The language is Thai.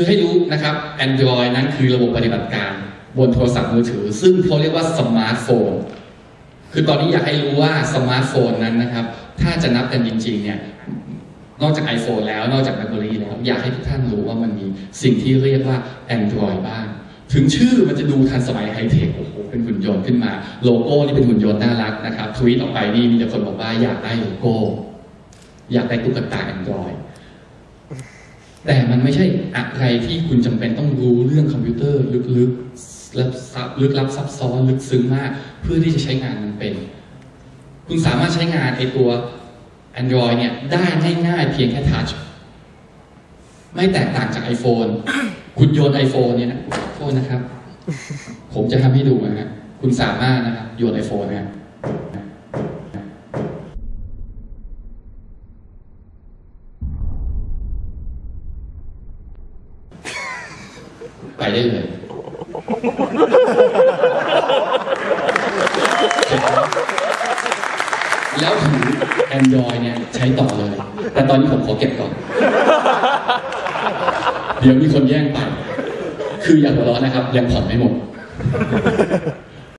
คือให้รู้นะครับ Android นั้นคือระบบปฏิบัติการบนโทรศัพท์มือถือ ซึ่งเขาเรียกว่าสมาร์ทโฟน คือตอนนี้อยากให้รู้ว่าสมาร์ทโฟนนั้นนะครับ ถ้าจะนับกันจริงๆเนี่ยนอกจาก iPhone แล้วนอกจาก BlackBerry แล้ว อยากให้ทุกท่านรู้ว่ามันมีสิ่งที่เรียกว่า Android บ้าง ถึงชื่อมันจะดูทันสมัยไฮเทคโอ้โหเป็นหุ่นยนต์ขึ้นมา โลโก้นี่เป็นหุ่นยนต์น่ารักนะครับทวีตออกไปนี่มีแต่คนบอกว่าอยากได้โลโก้ อยากได้ตุ๊กตา Android แต่มันไม่ใช่อะไรที่คุณจำเป็นต้องรู้เรื่องคอมพิวเตอร์ลึกๆและซับลึกลับซับซ้อนลึกซึ้งมาก เพื่อที่จะใช้งานมันเป็น คุณสามารถใช้งานไอตัว Android เนี่ยได้ง่ายๆเพียงแค่ทัชไม่แตกต่างจาก iPhone คุณโยน iPhone เนี่ยนะโทษนะครับ ผมจะทำให้ดูนะฮะคุณสามารถนะครับโยน iPhone นะ ไปได้เลยแล้วถึง Android เนี่ยใช้ต่อเลย แต่ตอนนี้ผมขอเก็บก่อน เดี๋ยวมีคนแย่งไป คืออย่าหัวเราะนะครับ ยังผ่อนไม่หมด